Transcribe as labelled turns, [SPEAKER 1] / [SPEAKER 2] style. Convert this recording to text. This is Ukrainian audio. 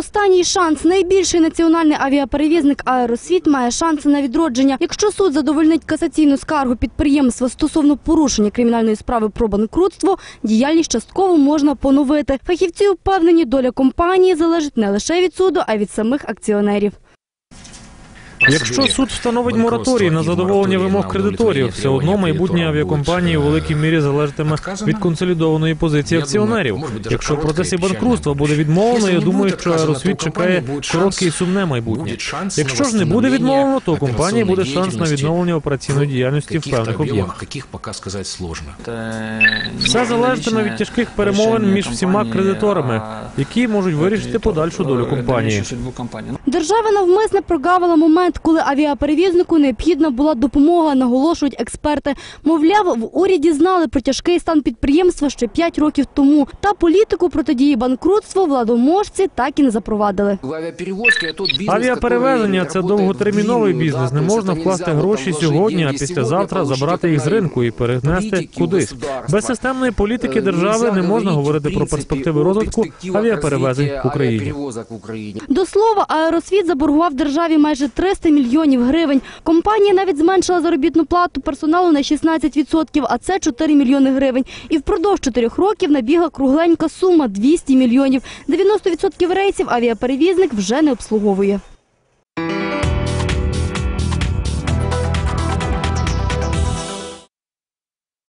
[SPEAKER 1] останній шанс. Найбільший національний авіаперевізник Аеросвіт має шанси на відродження. Якщо суд задовольнить касаційну скаргу підприємства стосовно порушення кримінальної справи про банкрутство, діяльність частково можна поновити. Фахівці впевнені, доля компанії залежить не лише від суду, а й від самих акціонерів.
[SPEAKER 2] Якщо суд встановить мораторій на задоволення вимог кредиторів, все одно майбутнє авіакомпанії у великій мірі залежатиме від консолідованої позиції акціонерів. Якщо в процесі банкрутства буде відмовлено, я думаю, що аеросвіт чекає коротке і сумне майбутнє. Якщо ж не буде відмовлено, то у компанії буде шанс на відновлення операційної діяльності в певних об'ємах. Все залежатиме від тяжких перемовин між всіма кредиторами, які можуть вирішити подальшу долю компанії.
[SPEAKER 1] Держава навмисне прогавила момент, коли авіаперевізнику необхідна була допомога, наголошують експерти. Мовляв, в уряді знали про тяжкий стан підприємства ще 5 років тому. Та політику протидії банкрутству владоможці так і не запровадили.
[SPEAKER 2] Авіаперевезення це довготерміновий бізнес. Не можна вкласти гроші сьогодні, а післязавтра забрати їх з ринку і перенести кудись. Без системної політики держави не можна говорити про перспективи розвитку авіаперевезень в Україні.
[SPEAKER 1] До слова, аеросвіт заборгував державі майже 300 мільйонів гривень. Компанія навіть зменшила заробітну плату персоналу на 16%, а це 4 мільйони гривень. І впродовж 4 років набігла кругленька сума 200 мільйонів. 90% рейсів авіаперевізник вже не обслуговує.